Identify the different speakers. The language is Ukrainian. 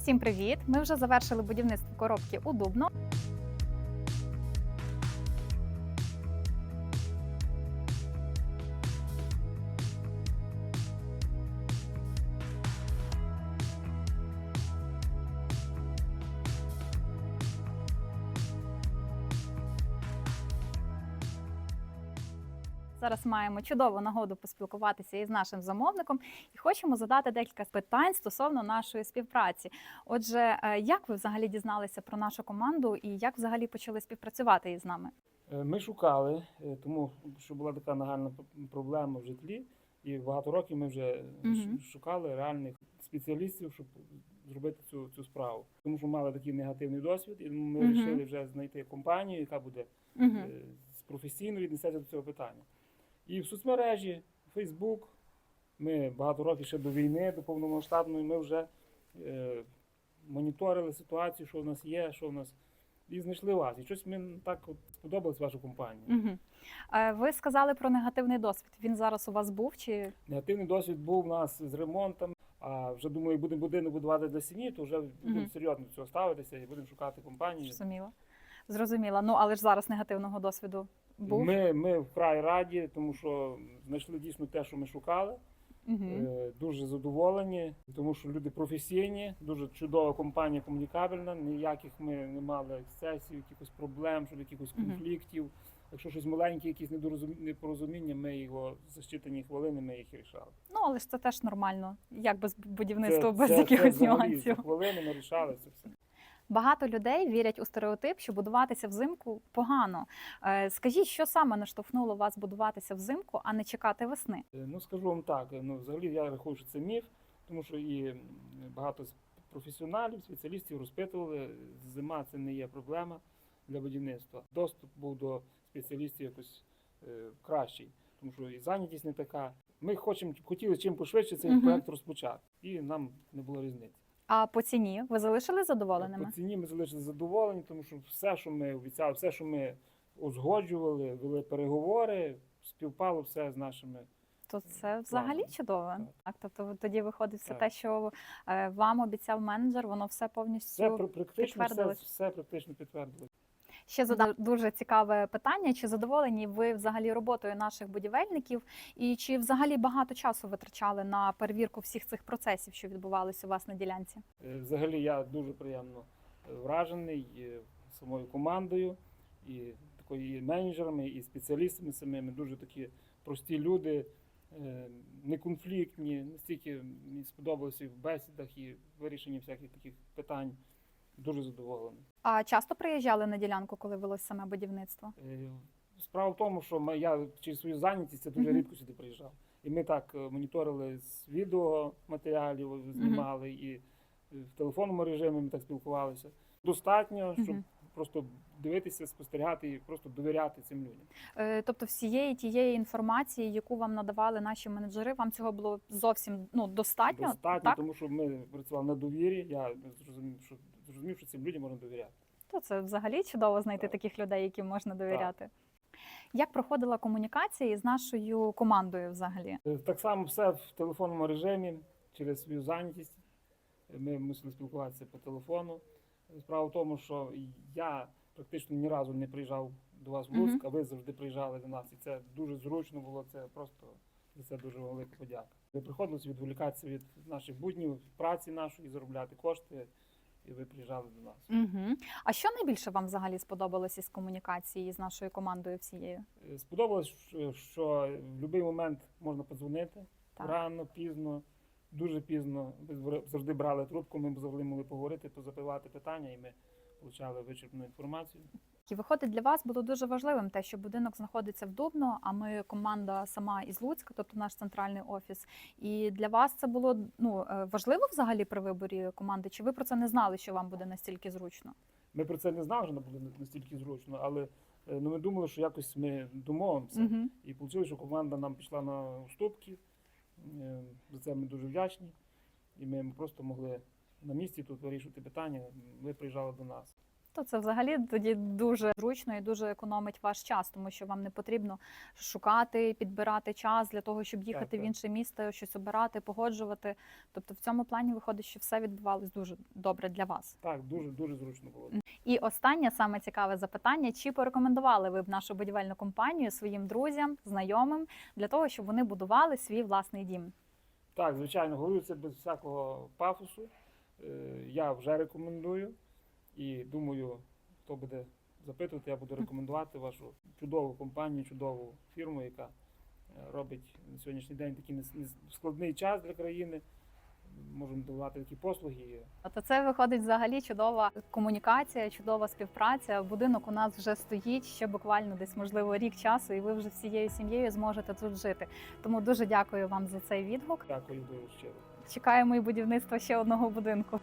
Speaker 1: Всім привіт! Ми вже завершили будівництво коробки у Дубно. Зараз маємо чудову нагоду поспілкуватися із нашим замовником і хочемо задати декілька питань стосовно нашої співпраці. Отже, е, як ви взагалі дізналися про нашу команду і як взагалі почали співпрацювати із нами?
Speaker 2: Е, Ми шукали, е, тому що була така нагальна проблема в житлі, і багато років ми вже ш- шукали реальних спеціалістів, щоб зробити цю, цю справу. Тому що мали такий негативний досвід, і ми вирішили вже знайти компанію, яка буде
Speaker 1: Угу.
Speaker 2: професійно віднесеться до цього питання. І в соцмережі, Фейсбук, ми багато років ще до війни, до повномасштабної, ми вже е, моніторили ситуацію, що в нас є, що в нас. І знайшли вас. І щось мені так от сподобалась ваша компанія.
Speaker 1: Угу. Ви сказали про негативний досвід. Він зараз у вас був чи
Speaker 2: Негативний досвід був у нас з ремонтом. А вже думаю, будемо будинок будувати для сім'ї, то вже будемо
Speaker 1: Мгм.
Speaker 2: серйозно до цього ставитися і будемо шукати компанію.
Speaker 1: зрозуміло? Зрозуміла. Ну але ж зараз негативного досвіду був.
Speaker 2: Ми, ми вкрай раді, тому що знайшли дійсно те, що ми шукали.
Speaker 1: Угу.
Speaker 2: Е, Дуже задоволені, тому що люди професійні, дуже чудова компанія комунікабельна. Ніяких ми не мали ексцесів, якихось проблем, щоб якихось
Speaker 1: Мгм.
Speaker 2: конфліктів. Якщо щось маленьке, якісь непорозуміння, ми його за щитані хвилини ми їх рішали.
Speaker 1: Ну але ж це теж нормально. Як без будівництва,
Speaker 2: Це-
Speaker 1: без
Speaker 2: це-
Speaker 1: якихось
Speaker 2: це
Speaker 1: нюансів.
Speaker 2: за хвилини ми рішали це все.
Speaker 1: Багато людей вірять у стереотип, що будуватися взимку погано. Е, Скажіть, що саме наштовхнуло вас будуватися взимку, а не чекати весни?
Speaker 2: Е, Ну скажу вам так. е, Ну взагалі я рахую, що це міф, тому що і багато професіоналів, спеціалістів розпитували. Зима це не є проблема для будівництва. Доступ був до спеціалістів якось кращий, тому що і зайнятість не така. Ми хочемо хотіли чим пошвидше цей
Speaker 1: Мгм.
Speaker 2: проект розпочати, і нам не було різниці.
Speaker 1: А по ціні ви залишили задоволеними?
Speaker 2: По ціні ми залишили задоволені, тому що все, що ми обіцяли, все, що ми узгоджували, вели переговори, співпало все з нашими.
Speaker 1: То це взагалі чудово.
Speaker 2: Так.
Speaker 1: Так, тобто тоді виходить все
Speaker 2: Так.
Speaker 1: те, що е, вам обіцяв менеджер, воно все повністю
Speaker 2: Все пр- практично, все, все практично підтвердилось.
Speaker 1: Ще задам дуже цікаве питання: чи задоволені ви взагалі роботою наших будівельників, і чи взагалі багато часу витрачали на перевірку всіх цих процесів, що відбувалися у вас на ділянці?
Speaker 2: Е, Взагалі я дуже приємно е, вражений е, самою командою, і такою і менеджерами, і спеціалістами самими. Дуже такі прості люди, е, неконфліктні. Настільки мені сподобалося і в бесідах, і вирішенні всяких таких питань. Дуже задоволений.
Speaker 1: А часто приїжджали на ділянку, коли велось саме будівництво?
Speaker 2: Е, Справа в тому, що ми- я через свою зайнятість я дуже
Speaker 1: Мгм.
Speaker 2: рідко сюди приїжджав. І ми так е, моніторили з відеоматеріалів, знімали, і е, в телефонному режимі ми так спілкувалися. Достатньо, щоб
Speaker 1: Мгм.
Speaker 2: просто дивитися, спостерігати і просто довіряти цим людям.
Speaker 1: Е, Тобто всієї тієї інформації, яку вам надавали наші менеджери, вам цього було зовсім ну достатньо,
Speaker 2: Достатньо,
Speaker 1: так?
Speaker 2: тому що ми працювали на довірі. Я зрозумів, що зрозумів, що цим людям можна довіряти.
Speaker 1: То це взагалі чудово знайти
Speaker 2: Так.
Speaker 1: таких людей, яким можна довіряти. Як проходила комунікація із нашою командою взагалі?
Speaker 2: Е, Так само все в телефонному режимі через свою зайнятість. Ми мусили спілкуватися по телефону. Справа в тому, що я практично ні разу не приїжджав до вас в. Луцьк, а ви завжди приїжджали до нас. І це дуже зручно було. Це просто за це дуже велика подяка. Ви приходилось відволікатися від наших буднів, праці нашої, заробляти кошти, і ви приїжджали до нас.
Speaker 1: Угу. А що найбільше вам взагалі сподобалось із комунікації з нашою командою всією?
Speaker 2: Е, Сподобалось, що- що в будь-який момент можна подзвонити
Speaker 1: Так.
Speaker 2: рано, пізно, дуже пізно. Ви завжди брали трубку, ми завжди могли поговорити, позапивати питання, і ми отримали вичерпну інформацію.
Speaker 1: І виходить для вас було дуже важливим те, що будинок знаходиться в Дубно, а ми команда сама із Луцька, тобто наш центральний офіс. І для вас це було ну е, важливо взагалі при виборі команди? Чи ви про це не знали, що вам буде настільки зручно?
Speaker 2: Ми про це не знали, що не буде настільки зручно, але е, ну, ми думали, що якось ми домовимося.
Speaker 1: Угу.
Speaker 2: І вийшло, що команда нам пішла на уступки. Е, За це ми дуже вдячні. І ми просто могли на місці тут вирішувати питання. Ви приїжджали до нас.
Speaker 1: То це взагалі тоді дуже зручно і дуже економить ваш час, тому що вам не потрібно шукати, підбирати час для того, щоб їхати
Speaker 2: так.
Speaker 1: в інше місто, щось обирати, погоджувати. Тобто, в цьому плані виходить, що все відбувалось дуже добре для вас.
Speaker 2: Так, дуже дуже зручно було.
Speaker 1: І останнє саме цікаве запитання: чи порекомендували ви б нашу будівельну компанію своїм друзям, знайомим для того, щоб вони будували свій власний дім?
Speaker 2: Так, звичайно, говорю це без всякого пафосу. Е, Я вже рекомендую і думаю, хто буде запитувати, я буду рекомендувати вашу чудову компанію, чудову фірму, яка е, робить на сьогоднішній день такий складний час для країни. Можемо давати такі послуги.
Speaker 1: То це виходить взагалі чудова комунікація, чудова співпраця. Будинок у нас вже стоїть ще буквально десь, можливо, рік часу, і ви вже всією сім'єю зможете тут жити. Тому дуже дякую вам за цей відгук.
Speaker 2: Дякую дуже щиро.
Speaker 1: Чекаємо і будівництва ще одного будинку.